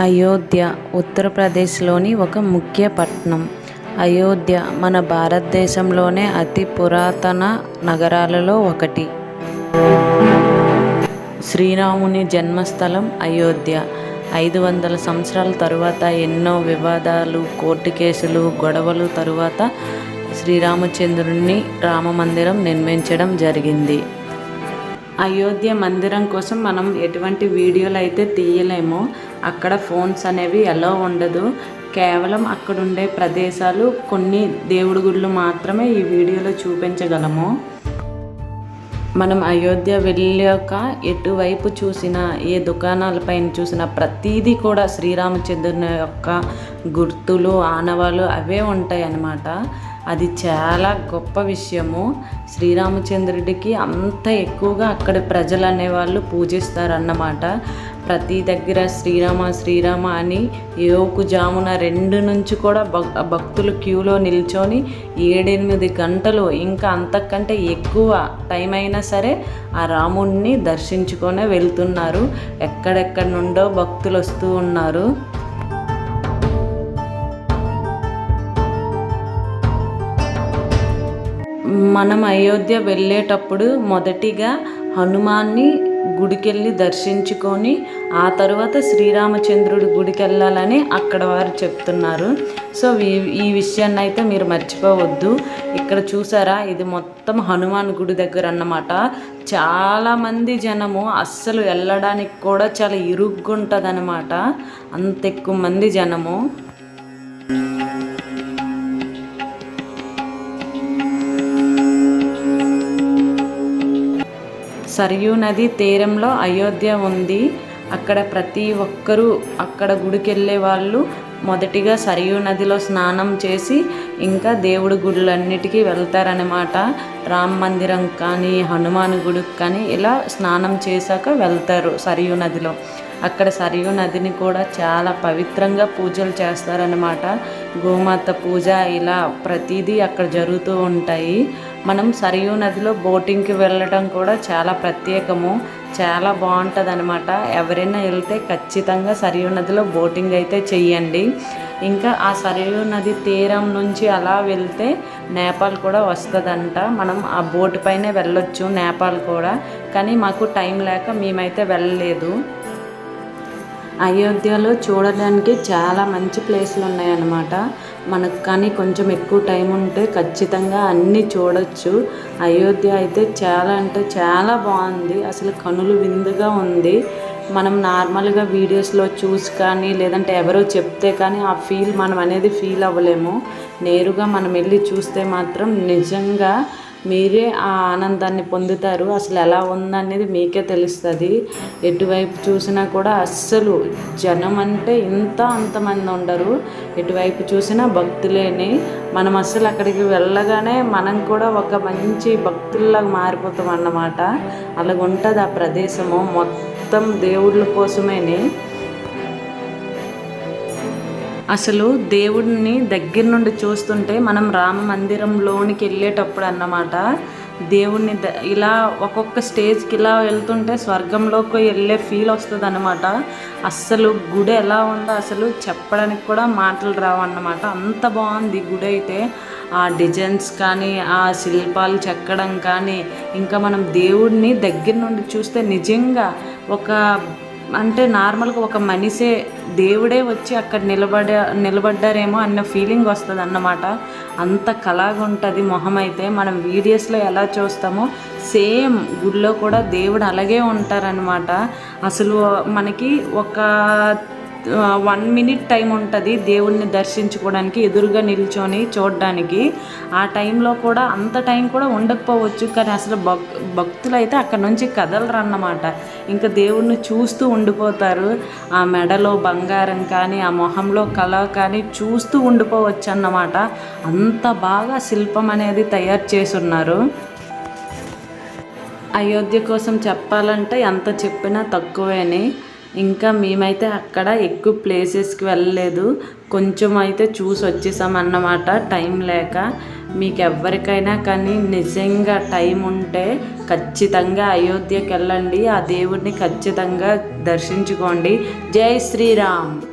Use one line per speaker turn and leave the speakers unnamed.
అయోధ్య ఉత్తరప్రదేశ్లోని ఒక ముఖ్య పట్టణం. అయోధ్య మన భారతదేశంలోనే అతి పురాతన నగరాలలో ఒకటి. శ్రీరాముని జన్మస్థలం అయోధ్య. ఐదు వందల సంవత్సరాల తరువాత ఎన్నో వివాదాలు కోర్టు కేసులు గొడవలు తరువాత శ్రీరామచంద్రుని రామమందిరం నిర్మించడం జరిగింది. అయోధ్య మందిరం కోసం మనం ఎటువంటి వీడియోలు అయితే తీయలేము. అక్కడ ఫోన్స్ అనేవి ఎలా ఉండదు. కేవలం అక్కడ ఉండే ప్రదేశాలు కొన్ని దేవుడి గుళ్ళు మాత్రమే ఈ వీడియోలో చూపించగలము. మనం అయోధ్య వెళ్ళాక ఎటువైపు చూసినా ఏ దుకాణాలపైన చూసినా ప్రతీదీ కూడా శ్రీరామచంద్రుని యొక్క గుర్తులు ఆనవాలు అవే ఉంటాయి అన్నమాట అది చాలా గొప్ప విషయము. శ్రీరామచంద్రుడికి అంత ఎక్కువగా అక్కడ ప్రజలు అనేవాళ్ళు పూజిస్తారన్నమాట. ప్రతి దగ్గర శ్రీరామ శ్రీరామ అని ఏవుకు జామున రెండు నుంచి కూడా భక్ భక్తులు క్యూలో నిల్చొని ఏడెనిమిది గంటలు ఇంకా అంతకంటే ఎక్కువ టైం అయినా సరే ఆ రాముడిని దర్శించుకొనే వెళ్తున్నారు. ఎక్కడెక్కడ నుండో భక్తులు వస్తూ ఉన్నారు. మనం అయోధ్య వెళ్ళేటప్పుడు మొదటిగా హనుమాన్ని గుడికెళ్ళి దర్శించుకొని ఆ తర్వాత శ్రీరామచంద్రుడి గుడికి వెళ్ళాలని అక్కడ వారు చెప్తున్నారు. సో ఈ ఈ విషయాన్ని అయితే మీరు మర్చిపోవద్దు. ఇక్కడ చూసారా ఇది మొత్తం హనుమాన్ గుడి దగ్గర అన్నమాట. చాలామంది జనము అస్సలు వెళ్ళడానికి కూడా చాలా ఇరుగ్గుంటుంది అనమాట అంత ఎక్కువ మంది జనము. సరియు నది తీరంలో అయోధ్య ఉంది. అక్కడ ప్రతి ఒక్కరూ అక్కడ గుడికి వెళ్ళే వాళ్ళు మొదటిగా సరియు నదిలో స్నానం చేసి ఇంకా దేవుడి గుడులన్నిటికీ వెళ్తారనమాట రామ మందిరం కానీ హనుమాన్ గుడికి కానీ ఇలా స్నానం చేశాక వెళ్తారు సరియు నదిలో. అక్కడ సరియు నదిని కూడా చాలా పవిత్రంగా పూజలు చేస్తారనమాట గోమాత పూజ ఇలా ప్రతిదీ అక్కడ జరుగుతూ ఉంటాయి. మనం సరియు నదిలో బోటింగ్కి వెళ్ళటం కూడా చాలా ప్రత్యేకము. చాలా బాగుంటుంది అనమాట ఎవరైనా వెళ్తే ఖచ్చితంగా సరియు నదిలో బోటింగ్ అయితే చెయ్యండి. ఇంకా ఆ సరియు నది తీరం నుంచి అలా వెళ్తే నేపాల్ కూడా వస్తుందంట. మనం ఆ బోటు పైనే వెళ్ళొచ్చు నేపాల్ కూడా. కానీ మాకు టైం లేక మేమైతే వెళ్ళలేదు. అయోధ్యలో చూడడానికి చాలా మంచి ప్లేసులు ఉన్నాయన్నమాట మనకు కానీ కొంచెం ఎక్కువ టైం ఉంటే ఖచ్చితంగా అన్నీ చూడొచ్చు. అయోధ్య అయితే చాలా అంటే చాలా బాగుంది. అసలు కనులు విందుగా ఉంది. మనం నార్మల్గా వీడియోస్లో చూసి కానీ లేదంటే ఎవరో చెప్తే కానీ ఆ ఫీల్ మనం అనేది ఫీల్ అవ్వలేము. నేరుగా మనం వెళ్ళి చూస్తే మాత్రం నిజంగా మీరే ఆ ఆనందాన్ని పొందుతారు. అసలు ఎలా ఉందనేది మీకే తెలుస్తుంది. ఎటువైపు చూసినా కూడా అస్సలు జనం అంటే ఇంత అంతమంది ఉండరు. ఎటువైపు చూసినా భక్తులేని. మనం అస్సలు అక్కడికి వెళ్ళగానే మనం కూడా ఒక మంచి భక్తుల్లాగా మారిపోతాం అన్నమాట. అలాగ ఉంటుంది ఆ ప్రదేశము. మొత్తం దేవుళ్ళ కోసమేని. అసలు దేవుడిని దగ్గర నుండి చూస్తుంటే మనం రామ మందిరంలోనికి వెళ్ళేటప్పుడు అన్నమాట దేవుణ్ణి ఇలా ఒక్కొక్క స్టేజ్కి ఇలా వెళ్తుంటే స్వర్గంలోకి వెళ్ళే ఫీల్ వస్తుంది అనమాట అస్సలు గుడి ఎలా ఉందో అసలు చెప్పడానికి కూడా మాటలు రావు అన్నమాట అంత బాగుంది గుడి అయితే. ఆ డిజైన్స్ కానీ ఆ శిల్పాలు చెక్కడం కానీ ఇంకా మనం దేవుడిని దగ్గర నుండి చూస్తే నిజంగా ఒక అంటే నార్మల్గా ఒక మనిషే దేవుడే వచ్చి అక్కడ నిలబడ నిలబడ్డారేమో అన్న ఫీలింగ్ వస్తుంది అన్నమాట అంత కళగా ఉంటుంది మొహం అయితే మనం వీడియోస్లో ఎలా చూస్తామో సేమ్ గుడిలో కూడా దేవుడు అలాగే ఉంటారనమాట అసలు మనకి ఒక వన్ మినిట్ టైం ఉంటుంది దేవుణ్ణి దర్శించుకోవడానికి ఎదురుగా నిల్చొని చూడడానికి. ఆ టైంలో కూడా అంత టైం కూడా ఉండకపోవచ్చు కానీ అసలు భక్ భక్తులు అయితే అక్కడ నుంచి కదలరు అన్నమాట ఇంకా దేవుణ్ణి చూస్తూ ఉండిపోతారు. ఆ మెడలో బంగారం కానీ ఆ మొహంలో కళ కానీ చూస్తూ ఉండిపోవచ్చు అన్నమాట అంత బాగా శిల్పం అనేది తయారు చేసి ఉన్నారు అయోధ్య కోసం చెప్పాలంటే ఎంత చెప్పినా తక్కువేని. ఇంకా మేమైతే అక్కడ ఎక్కువ ప్లేసెస్కి వెళ్ళలేదు. కొంచెం అయితే చూసి వచ్చేసాం అన్నమాట. టైం లేక. మీకు ఎవరికైనా కానీ నిజంగా టైం ఉంటే ఖచ్చితంగా అయోధ్యకి వెళ్ళండి ఆ దేవుడిని ఖచ్చితంగా దర్శించుకోండి. జై శ్రీరామ్.